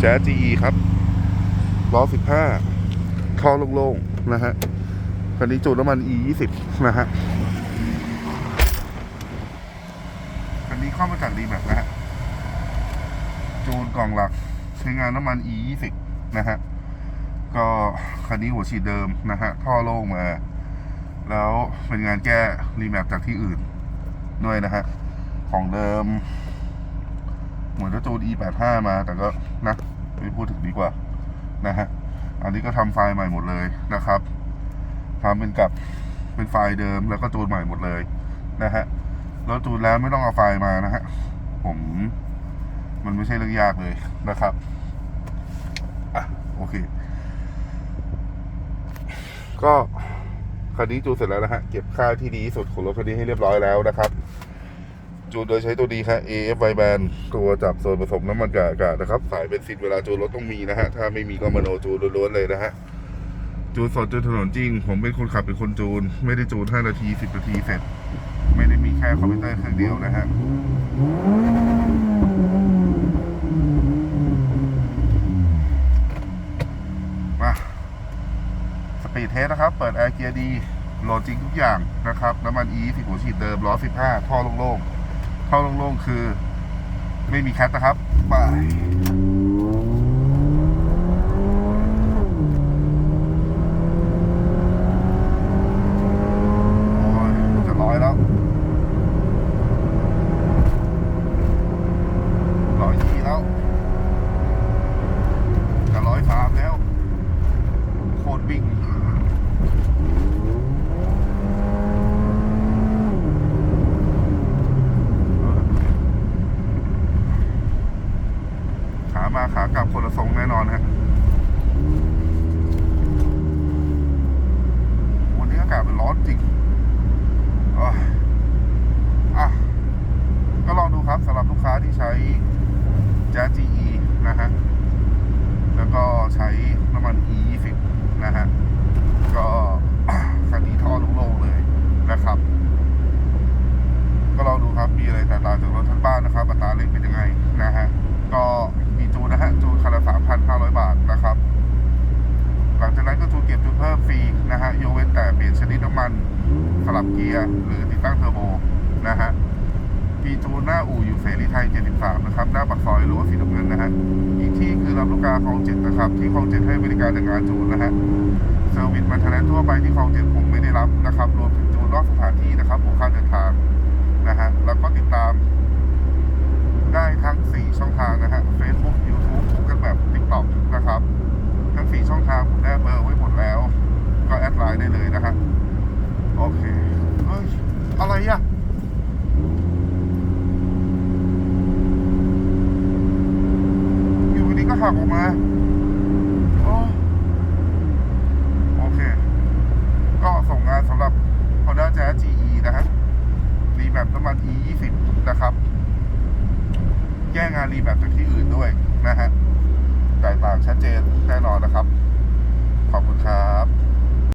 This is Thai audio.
แจ๊ส GE ครับล้อ15ท่อโล่งๆนะฮะคันนี้จูนน้ำมัน E 20นะฮะคันนี้เข้ามาจากดีแม็กนะฮะจูนกล่องหลักใช้งานน้ำมัน E 20นะฮะก็คันนี้หัวฉีดเดิมนะฮะท่อโล่งมา แล้วเป็นงานแก้รีแมปจากที่อื่นด้วยนะฮะของเดิม เหมือนจะจูน E85 มา แต่ก็นะไม่พูดถึงดีกว่านะฮะ อันนี้ก็ทำไฟล์ใหม่หมดเลยนะครับทำเป็นกับเป็นไฟล์เดิมแล้วก็จูนใหม่หมดเลยนะฮะ แล้วจูนแล้วไม่ต้องเอาไฟล์มานะฮะ ผมมันไม่ใช่เรื่องยากเลยนะครับอะโอเค ก็คันนี้จูนเสร็จแล้วนะฮะ เก็บค่าที่ดีที่สุดของรถคันนี้ให้เรียบร้อยแล้วนะครับ จูนโดยใช้ตัวดีครับ AFY band ตัวจับส่วนผสมน้ำมันกับอากาศนะครับ สายเบนซินเวลาจูนรถต้องมีนะฮะ ถ้าไม่มีก็มโนจูนล้วนๆเลยนะฮะ จูนสดจูนถนนจริง ผมเป็นคนขับเป็นคนจูน ไม่ได้จูน 5 นาที 10 นาทีเสร็จ ไม่ได้มีแค่คอมพิวเตอร์เครื่องเดียวนะฮะมาสปีดเทสนะครับ เปิดแอร์เกียร์ดีโหลดจริงทุกอย่างนะครับ น้ำมัน E สิหัวฉีดเดิมล้อ15 ท่อโล่งๆ ท่อโล่งๆคือ ไม่มีแคทนะครับบายอ้ยจะร้อยแล้ว ร้อยยี่แล้ว จะร้อยสามแล้ว โคตรวิ่ง ขา มาขากลับคนละทรงแน่นอนฮะวันนี้อากาศมันร้อนจริงอ้ยอะก็ลองดูครับสำหรับลูกค้าที่ใช้แจ๊ส GE นะฮะ แล้วก็ใช้น้ำมัน E 20 นะฮะ ก็คันนี้ท่อโล่งๆเลยนะครับ ก็ลองดูครับมีอะไรแตกต่างจากรถทั้งบ้านนะครับอัตราเร่งเป็นยังไงนะฮะ ก็ นะฮะจูนคันละ3,500 บาทนะครับ หลังจากนั้นก็จูนเก็บจูนเพิ่มฟรีนะฮะยกเว้นแต่เปลี่ยนชนิดน้ำมันสลับเกียร์หรือติดตั้งเทอร์โบนะฮะมีจูนหน้าอู่อยู่เสรีไทย 73 นะครับ หน้าปากซอยรั้ว่าสีน้ำเงินนะฮะ อีกที่คือลำลูกกาคลองเจ็ดนะครับ ที่คลองเจ็ดให้บริการในงานจูนนะฮะ เซอร์วิสมันเทนแนนทั่วไปที่คลองเจ็ดผมไม่ได้รับนะครับ รวมถึงจูนนอกสถานที่นะครับผมค่าเดินทางนะฮะ แล้วก็ติดตามได้ทั้ง 4 ช่องทางนะฮะ Facebook YouTube Google Map TikTok นะครับ ทั้ง4ช่องทางผมได้เบอร์ไว้หมดแล้ว ก็แอดไลน์ได้เลยนะฮะโอเคเฮ้ยอะไรอะอยู่ดีก็หักออกมาโอ้โอเค ก็ส่งงานสำหรับ Honda Jazz GE นะฮะรีแบบน้ำมัน E 20นะครับ แก้งานรีแบบจากที่อื่นด้วยนะฮะ แตกต่างชัดเจนแน่นอนนะครับ ขอบคุณครับ